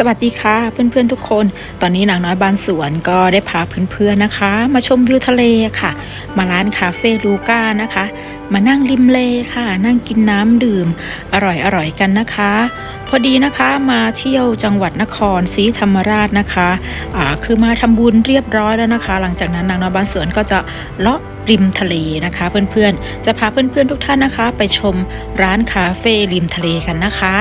สวัสดีค่ะเพื่อนๆทุกคน ตอนนี้นางน้อยบานสวนก็ได้พาเพื่อนๆนะคะ มาชมวิวทะเลค่ะ มาร้านคาเฟ่ลูก้านะคะ มานั่งริมเลค่ะ นั่งกินน้ำดื่ม อร่อยๆกันนะคะ พอดีนะคะมาเที่ยวจังหวัดนครศรีธรรมราชนะคะอ่าคือมาทำบุญเรียบร้อยแล้วนะคะ หลังจากนั้นนางน้อยบานสวนก็จะเลาะริมทะเลนะคะ เพื่อนๆจะพาเพื่อนๆทุกท่านนะคะ ไปชมร้านคาเฟ่ริมทะเลกันนะคะ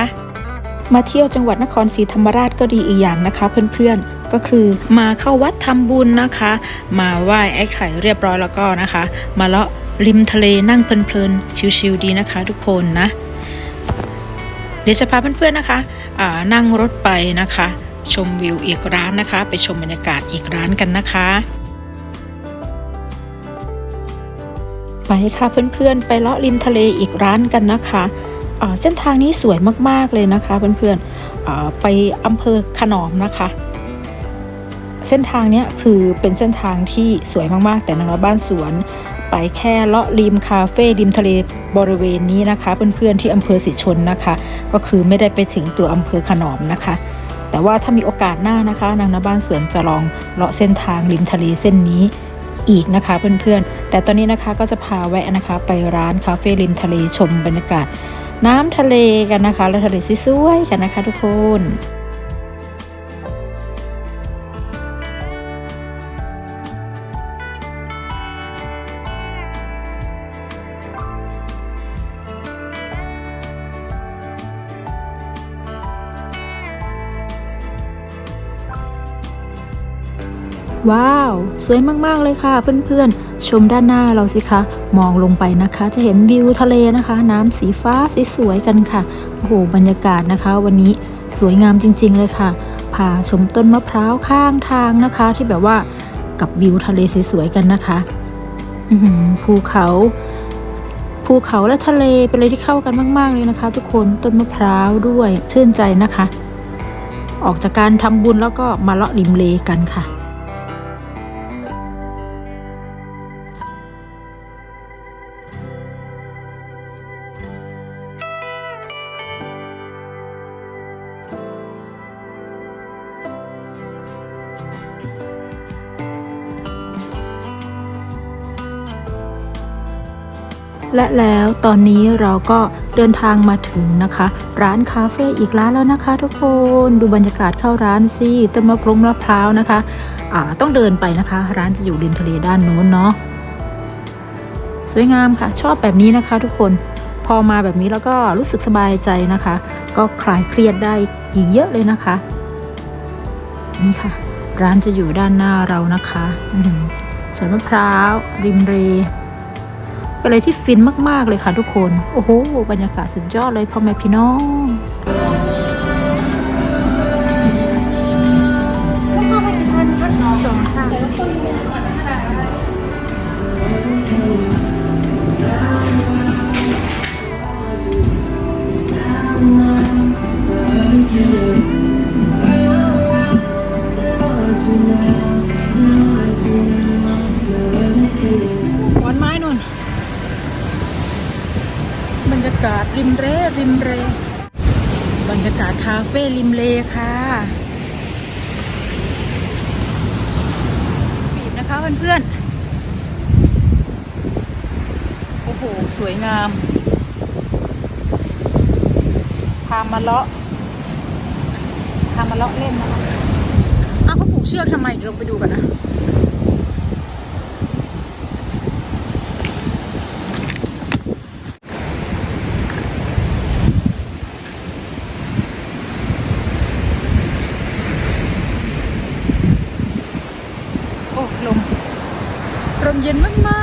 มาเที่ยวจังหวัดนครศรีธรรมราชก็ดีอีกอย่างนะคะ เพื่อนๆก็คือมาเข้าวัดทำบุญนะคะ มาไหว้ไอ้ไข่เรียบร้อยแล้วก็นะคะ มาเลาะริมทะเลนั่งเพลินๆชิลๆดีนะคะ ทุกคนนะ เดี๋ยวจะพาเพื่อนๆนะคะนั่งรถไปนะคะ ชมวิวอีกร้านนะคะ ไปชมบรรยากาศอีกร้านกันนะคะไปค่ะเพื่อนๆ ไปเลาะริมทะเลอีกร้านกันนะคะ เส้นทางนี้สวยมากๆเลยนะคะเพื่อนๆไปอำเภอขนอมนะคะ เส้นทางนี้คือเป็นเส้นทางที่สวยมากๆ แต่นางน้อยบ้านสวน ไปแค่เลาะริมคาเฟ่ริมทะเลบริเวณนี้นะคะเพื่อนๆที่อำเภอสิชนนะคะ ก็คือไม่ได้ไปถึงตัวอำเภอขนอมนะคะ แต่ว่าถ้ามีโอกาสหน้านะคะ นางน้อยบ้านสวนจะลองเลาะเส้นทางริมทะเลเส้นนี้อีกนะคะเพื่อนๆ แต่ตอนนี้นะคะก็จะพาแวะนะคะ ไปร้านคาเฟ่ริมทะเลชมบรรยากาศ น้ำทะเลกันนะคะ และทะเลสวยๆกันนะคะทุกคนว้าว สวยมาก ๆ เลยค่ะเพื่อน ๆ ชมด้านหน้าเราสิคะ มองลงไปนะคะ จะเห็นวิวทะเลนะคะ น้ำสีฟ้าสวยๆกันค่ะโอ้โหบรรยากาศนะคะ วันนี้สวยงามจริง ๆ เลยค่ะพาชมต้นมะพร้าวข้างทางนะคะ ที่แบบว่ากับวิวทะเลสวยๆกันนะคะภูเขาภูเขาและทะเลเป็นอะไรที่เข้ากันมาก ๆ เลยนะคะ ทุกคนต้นมะพร้าวด้วยชื่นใจนะคะ ออกจากการทำบุญแล้วก็มาเลาะริมเลกันค่ะ และแล้วตอนนี้เราก็เดินทางมาถึงนะคะ ร้านคาเฟ่อีกร้านแล้วนะคะ ทุกคนดูบรรยากาศเข้าร้านสิต้นมะพร้าวมะพร้าวนะคะอ่าต้องเดินไปนะคะ ร้านจะอยู่ริมทะเลด้านโน้นเนาะสวยงามค่ะ ชอบแบบนี้นะคะ ทุกคนพอมาแบบนี้แล้วก็รู้สึกสบายใจนะคะ ก็คลายเครียดได้อีกเยอะเลยนะคะ นี่ค่ะ ร้านจะอยู่ด้านหน้าเรานะคะสวนมะพร้าว ริมเร เป็นอะไรที่ฟินมากๆเลยค่ะทุกคน โอ้โห บรรยากาศสุดยอดเลยพ่อแม่พี่น้องากาศริมเรริมเร บรรยากาศคาเฟ่ริมเลค่ะปีบนะคะเพื่อนๆ โอ้โห สวยงาม พามาเลาะ พามาเลาะเล่นนะคะ อ้าวเขาผูกเชือกทำไมเดี๋ยวเราไปดูกันนะ โอ้ลมลม เย็นมากๆ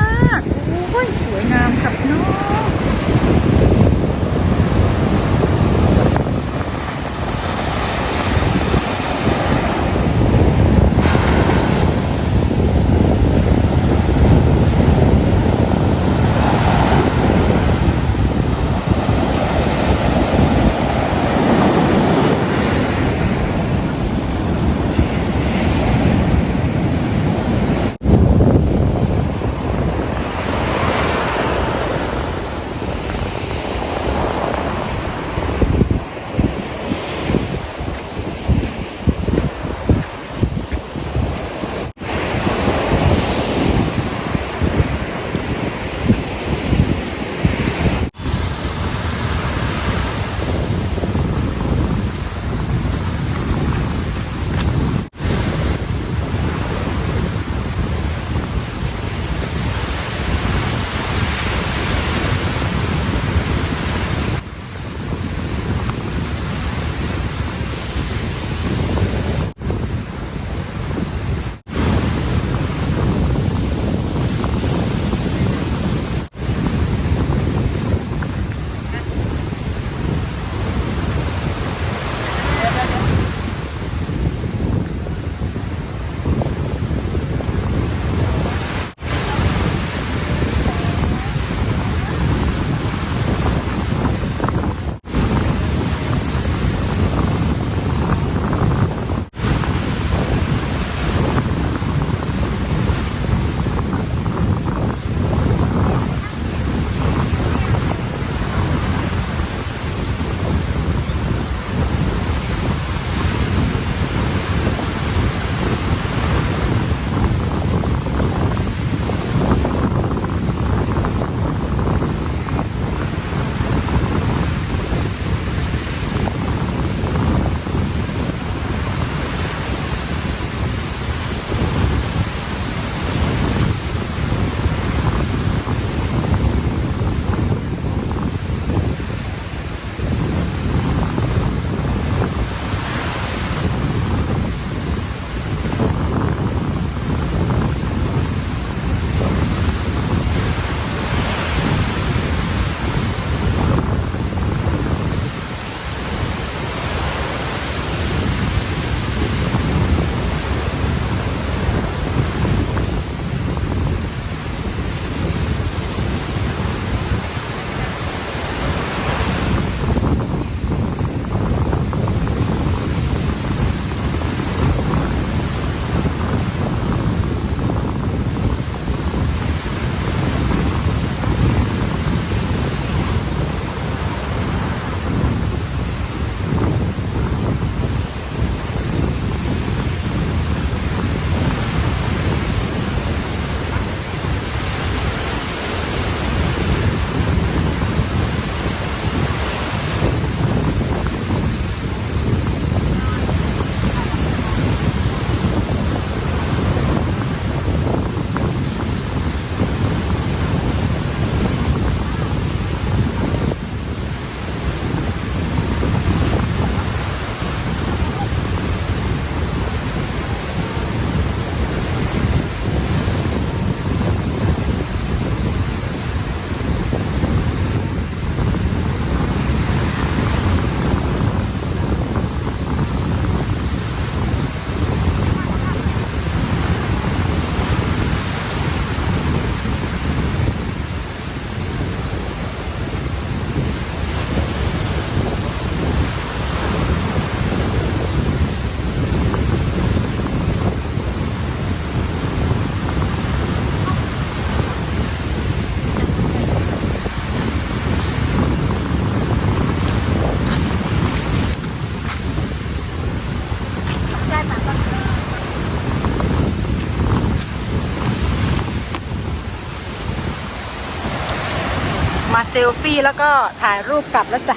ซลฟี่แล้วก็ถ่ายรูปกลับแล้วจ้ะ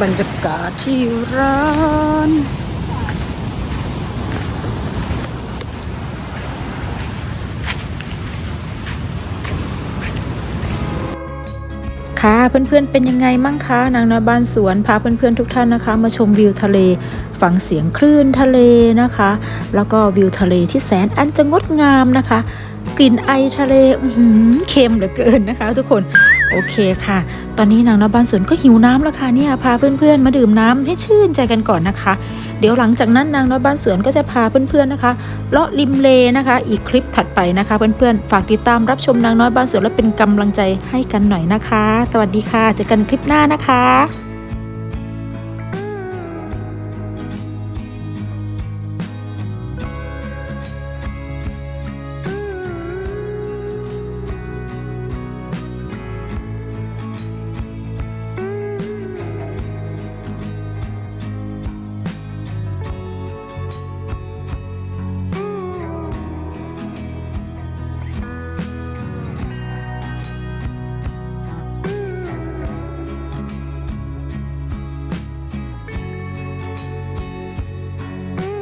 บรรยากาศที่ร้าน ค่ะเพื่อนๆเป็นยังไงมั่งคะนางน้อยบ้านสวนพาเพื่อนๆทุกท่านนะคะ มาชมวิวทะเลฟังเสียงคลื่นทะเลนะคะ แล้วก็วิวทะเลที่แสนอันจะงดงามนะคะ กลิ่นไอทะเลอื้อหือเค็มเหลือเกินนะคะ ทุกคน โอเคค่ะ ตอนนี้นางน้อยบ้านสวนก็หิวน้ำแล้วค่ะเนี่ยพาเพื่อนๆมาดื่มน้ำให้ชื่นใจกันก่อนนะคะ เดี๋ยวหลังจากนั้นนางน้อยบ้านสวนก็จะพาเพื่อนๆนะคะเลาะริมเลนะคะ อีกคลิปถัดไปนะคะ เพื่อนๆฝากติดตามรับชมนางน้อยบ้านสวนและเป็นกำลังใจให้กันหน่อยนะคะ สวัสดีค่ะเจอกันคลิปหน้านะคะ